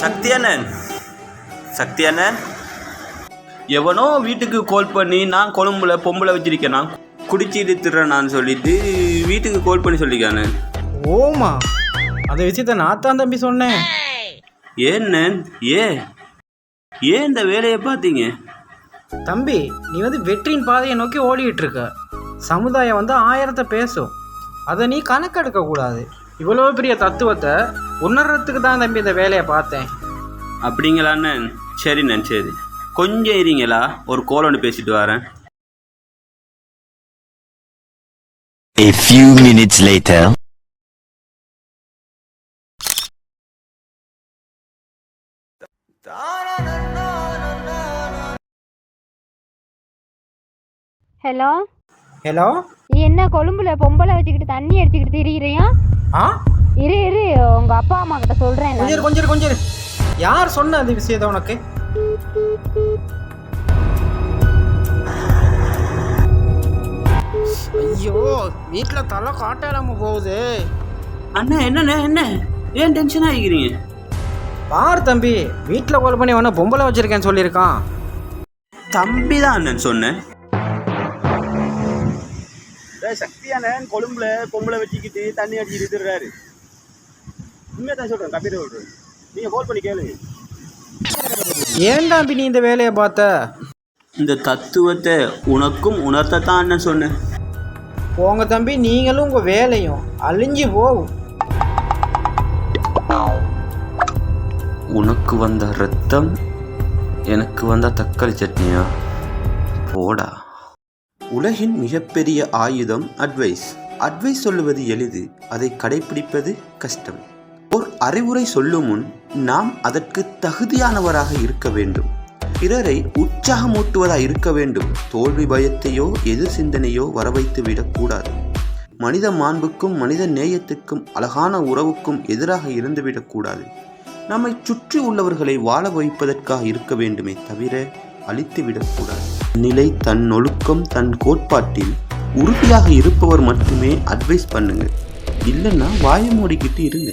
சக்தி அண்ணன். சக்தி அண்ணன். எவனோ வீட்டுக்கு கால் பண்ணி நான் கொழும்புல பொம்பளை வச்சிருக்கேன். நான் குடிச்சிட்டு திடுறேன்னு சொல்லிட்டு வீட்டுக்கு கால் பண்ணி சொல்லிக்கானே ஓமா அந்த விஷயத்த நான் தான் தம்பி சொன்னேன். ஏன்னு ஏ ஏன் இந்த வேலையை பார்த்தீங்க? தம்பி நீ வந்து வெற்றியின் பாதையை நோக்கி ஓடிட்டு இருக்க. சமுதாயம் வந்து ஆயிரத்தை பேசும். அதை நீ கணக்கெடுக்க கூடாது. இவ்வளோ பெரிய தத்துவத்தை உணர்றதுக்கு தான் தம்பி இந்த வேலையை பார்த்தேன். அப்படிங்களாண்ணே சரிண்ணே சரி கொஞ்சம் இருங்களா ஒரு கோல் ஒன்று பேசிட்டு வரேன். A few minutes later. Hello hello நீ என்ன கொழும்புல பொம்பளை வச்சுக்கிட்டு தண்ணி அடிச்சுக்கிட்டு திரியிறியா? ஆ? இரு இரு. உங்க அப்பா அம்மா கிட்ட சொல்றேன் நான். கொஞ்சம் கொஞ்சம் கொஞ்சம். யார் சொன்ன அந்த விஷயத்த உனக்கு? ஐயோ வீட்டில் தலை காட்டாம போகுது. அண்ணா என்னண்ணே என்ன? ஏன் டென்ஷன் ஆகிக்கிறீங்க பார் தம்பி வீட்டில் கால் பண்ணி உன பொம்பளை வச்சிருக்கேன்னு சொல்லியிருக்கான். தம்பி தான் அண்ணன் சொன்னேன். சக்தி அண்ணன் கொழும்புல பொம்பளை வச்சுக்கிட்டு தண்ணி அடிச்சுட்டு இருக்கிறாரு. உண்மையை தான் சொல்கிறேன் கம்ப்யூட்டர் சொல்கிறேன் நீங்கள் கால் பண்ணி கேளுங்க. ஏன் தம்பி நீ இந்த வேலையை பார்த்த? இந்த தத்துவத்தை உனக்கும் உணர்த்தத்தான் அண்ணன் சொன்னேன். போங்க தம்பி நீங்களும் உங்கள் வேலையும் அழிஞ்சு போகும். உனக்கு வந்த ரத்தம் எனக்கு வந்த தக்காளி சட்னியா? போடா. உலகின் மிகப்பெரிய ஆயுதம் அட்வைஸ் அட்வைஸ் சொல்லுவது எளிது அதை கடைபிடிப்பது கஷ்டம். ஓர் அறிவுரை சொல்லும் முன் நாம் அதற்கு தகுதியானவராக இருக்க வேண்டும். பிறரை உற்சாகமூட்டுவதாக இருக்க வேண்டும். தோல்வி பயத்தையோ எதிர் சிந்தனையோ வரவைத்து விடக்கூடாது மனித மாண்புக்கும் மனித நேயத்துக்கும் அழகான உறவுக்கும் எதிராக இருந்துவிடக்கூடாது நம்மை சுற்றி உள்ளவர்களை வாழ வைப்பதற்காக இருக்க வேண்டுமே தவிர அழித்துவிடக்கூடாது. நிலை தன் ஒழுக்கம் தன் கோட்பாட்டில் உறுதியாக இருப்பவர் மட்டுமே அட்வைஸ் பண்ணுங்க இல்லைன்னா வாயை மூடிக்கிட்டு இருங்க